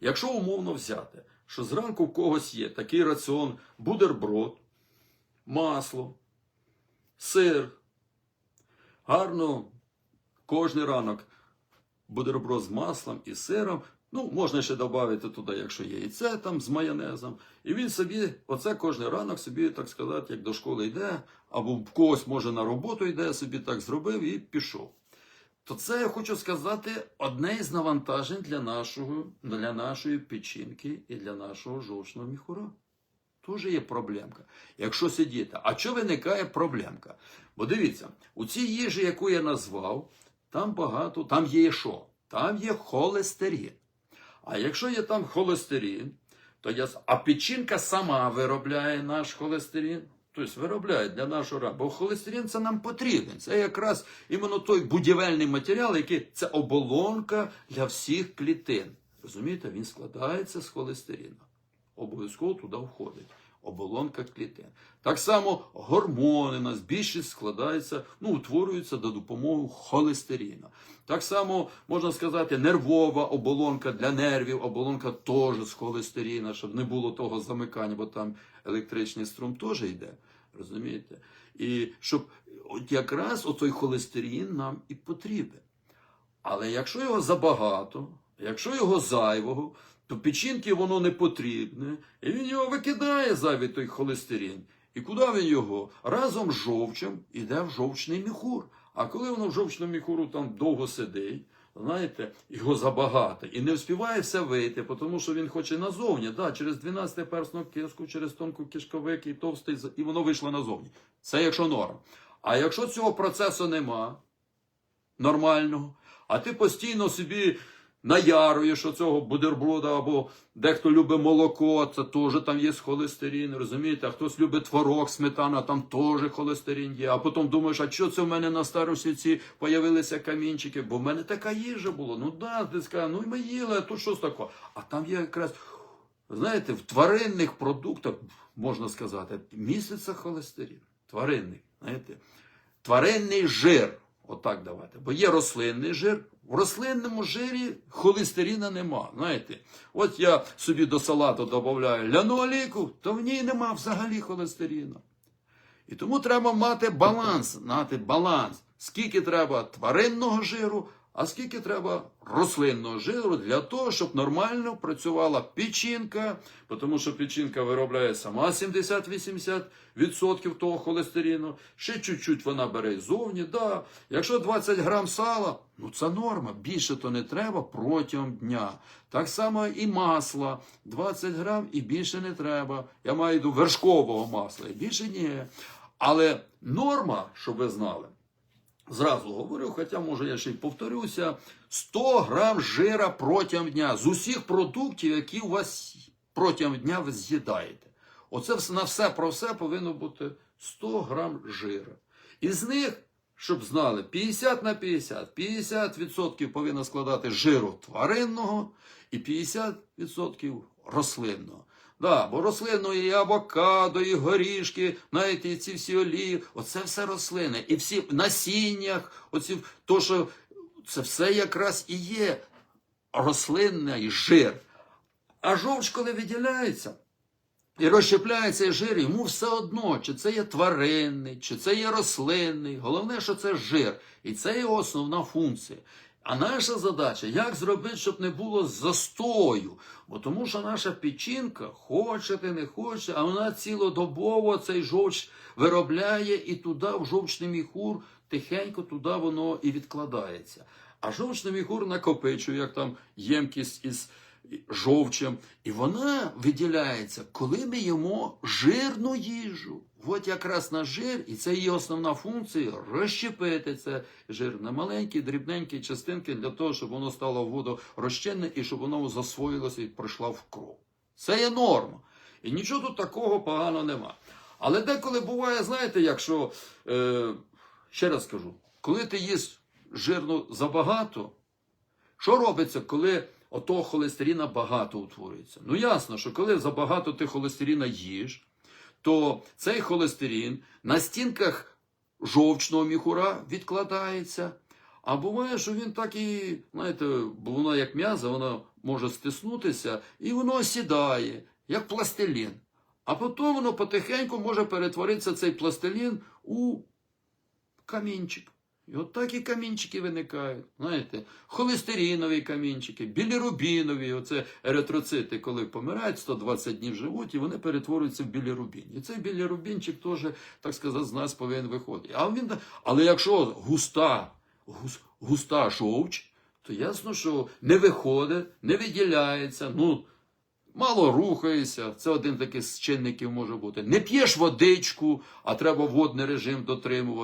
Якщо умовно взяти, що зранку в когось є такий раціон бутерброд, масло, сир, гарно кожен ранок бутерброд з маслом і сиром. Ну, можна ще додати туди, якщо є яйце там з майонезом. І він собі, оце кожен ранок собі, так сказати, як до школи йде, або в когось може на роботу йде, собі так зробив і пішов. То це я хочу сказати одне із навантажень для нашого, для нашої печінки і для нашого жовчного міхура. Тоже є проблемка. Якщо сидіти, а що виникає проблемка? Бо дивіться, у цій їжі, яку я назвав, там багато, там є що? Там є холестерин. А якщо є там холестерин, то я... а печінка сама виробляє наш холестерин. Тобто виробляє для нашого раку. Бо холестерин це нам потрібен. Це якраз іменно той будівельний матеріал, який це оболонка для всіх клітин. Розумієте, він складається з холестерину. Обов'язково туди входить. Оболонка клітин. Так само гормони у нас більшість складаються, ну, утворюються до допомоги холестерину. Так само, можна сказати, нервова оболонка для нервів, оболонка теж з холестерина, щоб не було того замикання, бо там електричний струм теж йде. Розумієте? І щоб от якраз отой холестерин нам і потрібен. Але якщо його забагато, якщо його зайвого, то печінки воно не потрібне, і він його викидає зайвий той холестерин. І куди він його? Разом з жовчем іде в жовчний міхур. А коли воно в жовчному міхуру там довго сидить, знаєте, його забагато і не вспіває все вийти, тому що він хоче назовні, да, через 12 персну кишку, через тонку кишковик і товстий, і воно вийшло назовні. Це якщо норм. А якщо цього процесу нема, нормального, а ти постійно собі наяруєш оцього бутерброда, або дехто любить молоко, це теж там є холестерин, розумієте? А хтось любить творог, сметана, там теж холестерин є. А потім думаєш, а що це в мене на старості ці появилися камінчики? Бо в мене така їжа була. Ну да, ти скажеш, ну і ми їли, а тут щось таке. А там є якраз. Знаєте, в тваринних продуктах, можна сказати, міститься холестерин. Тваринний, знаєте. Тваринний жир. Отак давати. Бо є рослинний жир. В рослинному жирі холестерина нема. Знаєте, от я собі до салату додаю ляну олійку, то в ній нема взагалі холестерину. І тому треба мати баланс, мати баланс. Скільки треба тваринного жиру, а скільки треба рослинного жиру для того, щоб нормально працювала печінка, тому що печінка виробляє сама 70-80% того холестерину. Ще чуть-чуть вона бере ззовні. Да. Якщо 20 грам сала, ну це норма. Більше то не треба протягом дня. Так само і масла. 20 грам і більше не треба. Я маю йду вершкового масла, і більше ні. Але норма, щоб ви знали, зразу говорю, хоча може я ще й повторюся, 100 грам жира протягом дня з усіх продуктів, які у вас протягом дня ви з'їдаєте. Оце на все про все повинно бути 100 грам жира. Із них, щоб знали, 50 на 50, 50% повинно складати жиру тваринного і 50% рослинного. Да, бо рослинно і авокадо, і горішки, знаєте, і ці всі олії, оце все рослини. І всі в насіннях, оці, то, що це все якраз і є рослинний жир. А жовч, коли виділяється і розщепляється жир, йому все одно, чи це є тваринний, чи це є рослинний. Головне, що це жир. І це його основна функція. А наша задача, як зробити, щоб не було застою. Бо тому що наша печінка, хоче не хоче, а вона цілодобово цей жовч виробляє і туди, в жовчний міхур, тихенько туди воно і відкладається. А жовчний міхур накопичує, як там ємкість із жовчем, і вона виділяється, коли ми їмо жирну їжу. От якраз на жир, і це її основна функція розщепити це жир на маленькі, дрібненькі частинки для того, щоб воно стало водорозчинне і щоб воно засвоїлося і пройшло в кров. Це є норма. І нічого тут такого поганого нема. Але деколи буває, знаєте, якщо, е, ще раз скажу, коли ти їш жирну забагато, що робиться, коли отого холестерина багато утворюється? Ну ясно, що коли забагато ти холестерина їш, то цей холестерин на стінках жовчного міхура відкладається. А буває, що він так і, знаєте, бо воно як м'язо, воно може стиснутися, і воно осідає, як пластилін. А потім воно потихеньку може перетворитися цей пластилін у камінчик. І от так і камінчики виникають. Знаєте, холестеринові камінчики, білірубінові, оце еритроцити, коли помирають, 120 днів живуть, і вони перетворюються в білірубін. І цей білірубінчик теж, так сказати, з нас повинен виходити. А він, але якщо густа, гус, густа жовч, то ясно, що не виходить, не виділяється. ну, Мало рухаєшся, це один такий з чинників може бути. Не п'єш водичку, а треба водний режим дотримувати.